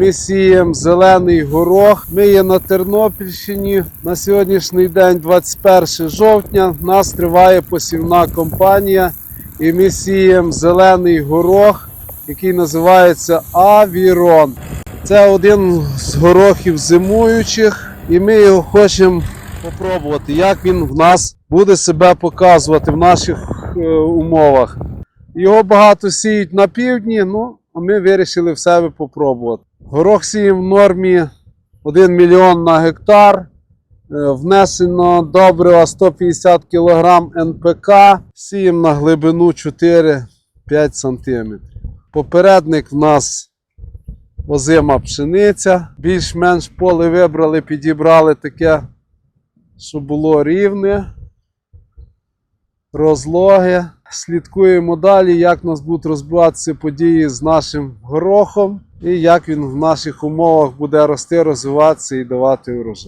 Ми сіємо зелений горох. Ми є на Тернопільщині. На сьогоднішній день, 21 жовтня, нас триває посівна кампанія. І ми сіємо зелений горох, який називається Авірон. Це один з горохів зимуючих, і ми його хочемо попробувати, як він в нас буде себе показувати в наших е, умовах. Його багато сіють на півдні, ну, а ми вирішили в себе попробувати. Горох сіємо в нормі 1 мільйон на гектар. Е, Внесено добрива 150 кг НПК, сіємо на глибину 4-5 см. Попередник в нас озима пшениця. Більш-менш поле вибрали, підібрали таке, щоб було рівне, розлоге. Слідкуємо далі, як нас будуть розбиватися події з нашим горохом і як він в наших умовах буде рости, розвиватися і давати урожай.